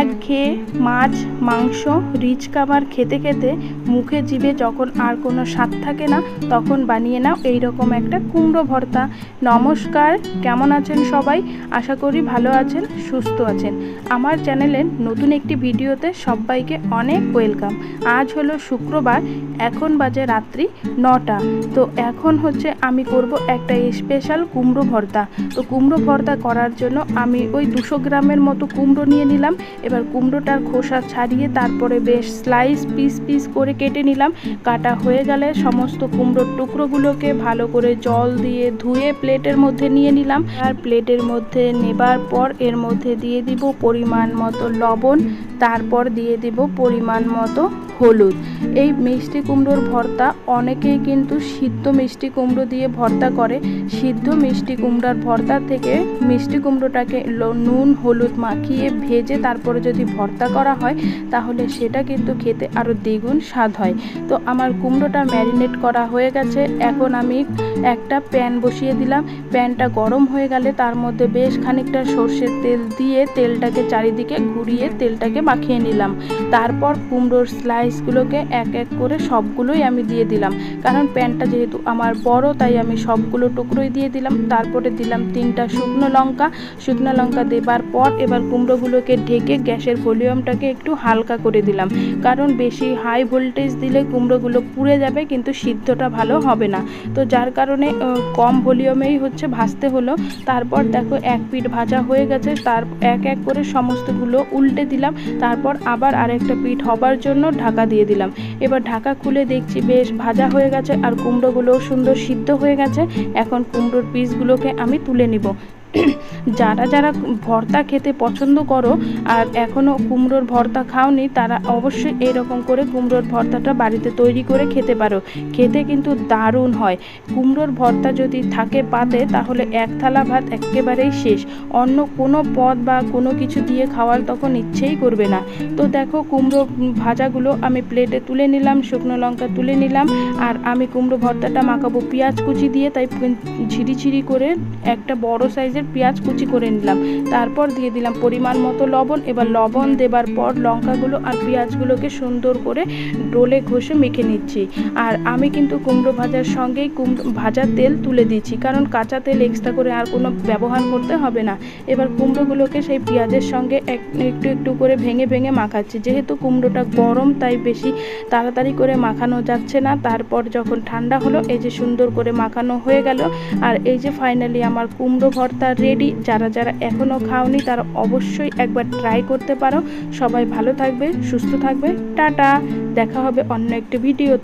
এক ঘেয়ে মাছ, মাংস, রিচ খাবার খেতে খেতে মুখে জিভে যখন আর কোনো স্বাদ থাকে না, তখন বানিয়ে নাও এইরকম একটা কুমড়ো ভর্তা। নমস্কার, কেমন আছেন সবাই? আশা করি ভালো আছেন, সুস্থ আছেন। আমার চ্যানেলের নতুন একটি ভিডিওতে সবাইকে অনেক ওয়েলকাম। আজ হলো শুক্রবার, এখন বাজে রাত্রি নটা। তো এখন হচ্ছে আমি করব একটা স্পেশাল কুমড়ো ভর্তা। তো কুমড়ো ভর্তা করার জন্য আমি ওই দুশো গ্রামের মতো কুমড়ো নিয়ে নিলাম। এবার কুমড়োটার খোসা ছাড়িয়ে তারপরে বেশ স্লাইস পিস পিস করে কেটে নিলাম। কাটা হয়ে গেলে সমস্ত কুমড়োর টুকরোগুলোকে ভালো করে জল দিয়ে ধুয়ে প্লেটের মধ্যে নিয়ে নিলাম। আর প্লেটের মধ্যে নেবার পর এর মধ্যে দিয়ে দিব পরিমাণ মতো লবণ। তারপর দিয়ে দিব পরিমাণ মতো হলুদ। এই মিষ্টি কুমড়োর ভর্তা অনেকেই কিন্তু সিদ্ধ মিষ্টি কুমড়ো দিয়ে ভর্তা করে। সিদ্ধ মিষ্টি কুমড়ার ভর্তা থেকে মিষ্টি কুমড়োটাকে নুন, হলুদ মাখিয়ে ভেজে তারপরে যদি ভর্তা করা হয়, তাহলে সেটা কিন্তু খেতে আরও দ্বিগুণ স্বাদ হয়। তো আমার কুমড়োটা ম্যারিনেট করা হয়ে গেছে। এখন আমি একটা প্যান বসিয়ে দিলাম। প্যানটা গরম হয়ে গেলে তার মধ্যে বেশ খানিকটা সর্ষের তেল দিয়ে তেলটাকে চারিদিকে ঘুরিয়ে তেলটাকে মাখিয়ে নিলাম। তারপর কুমড়োর স্লাইসগুলোকে এক এক করে সবগুলোই আমি দিয়ে দিলাম। কারণ প্যানটা যেহেতু আমার বড়, তাই আমি সবগুলো টুকরোই দিয়ে দিলাম। তারপরে দিলাম তিনটা শুকনো লঙ্কা। শুকনো লঙ্কা দেবার পর এবার কুমড়োগুলোকে ঢেকে গ্যাসের ভলিউমটাকে একটু হালকা করে দিলাম। কারণ বেশি হাই ভোল্টেজ দিলে কুমড়োগুলো পুড়ে যাবে, কিন্তু সিদ্ধটা ভালো হবে না। তো যার কারণে কম ভলিউমেই হচ্ছে ভাজতে হলো। তারপর দেখো এক পিঠ ভাজা হয়ে গেছে। তার এক এক করে সমস্তগুলো উল্টে দিলাম। তারপর আবার আরেকটা পিঠ হবার জন্য ঢাকা দিয়ে দিলাম। এবার ঢাকা খুলে দেখছি বেশ ভাজা হয়ে গেছে আর কুমড়োগুলোও সুন্দর সিদ্ধ হয়ে গেছে। এখন কুমড়োর পিসগুলোকে আমি তুলে নিব। যারা যারা ভর্তা খেতে পছন্দ করো আর এখনও কুমড়োর ভর্তা খাওনি, তারা অবশ্যই এরকম করে কুমড়োর ভর্তাটা বাড়িতে তৈরি করে খেতে পারো। খেতে কিন্তু দারুণ হয়। কুমড়োর ভর্তা যদি থাকে পাতে, তাহলে এক থালা ভাত একেবারেই শেষ। অন্য কোনো পদ বা কোনো কিছু দিয়ে খাওয়ার তখন ইচ্ছেই করবে না। তো দেখো কুমড়ো ভাজাগুলো আমি প্লেটে তুলে নিলাম, শুকনো লঙ্কা তুলে নিলাম, আর আমি কুমড়ো ভর্তাটা মাখাবো পেঁয়াজ কুচি দিয়ে, তাই ঝিরি ঝিরি করে একটা বড় সাইজের পেঁয়াজ কুচি করে নিলাম। তারপর দিয়ে দিলাম পরিমাণ মতো লবণ। এবার লবণ দেবার পর লঙ্কাগুলো আর পেঁয়াজগুলোকে সুন্দর করে ডোলে ঘষে মেখে নিচ্ছি। আর আমি কিন্তু কুমড়ো ভাজার সঙ্গেই কুমড়ো ভাজার তেল তুলে দিচ্ছি কারণ কাঁচা তেল এক্সট্রা করে আর কোনো ব্যবহার করতে হবে না। এবার কুমড়োগুলোকে সেই পেঁয়াজের সঙ্গে এক একটু একটু করে ভেঙে ভেঙে মাখাচ্ছি। যেহেতু কুমড়োটা গরম, তাই বেশি তাড়াতাড়ি করে মাখানো যাচ্ছে না। তারপর যখন ঠান্ডা হলো, এই যে সুন্দর করে মাখানো হয়ে গেল। আর এই যে ফাইনালি আমার কুমড়ো ভর্তা রেডি যারা যারা এখনও খাওনি, তারা অবশ্যই একবার ট্রাই করতে পারো। সবাই ভালো থাকবে, সুস্থ থাকবে। টাটা! দেখা হবে অন্য একটি ভিডিও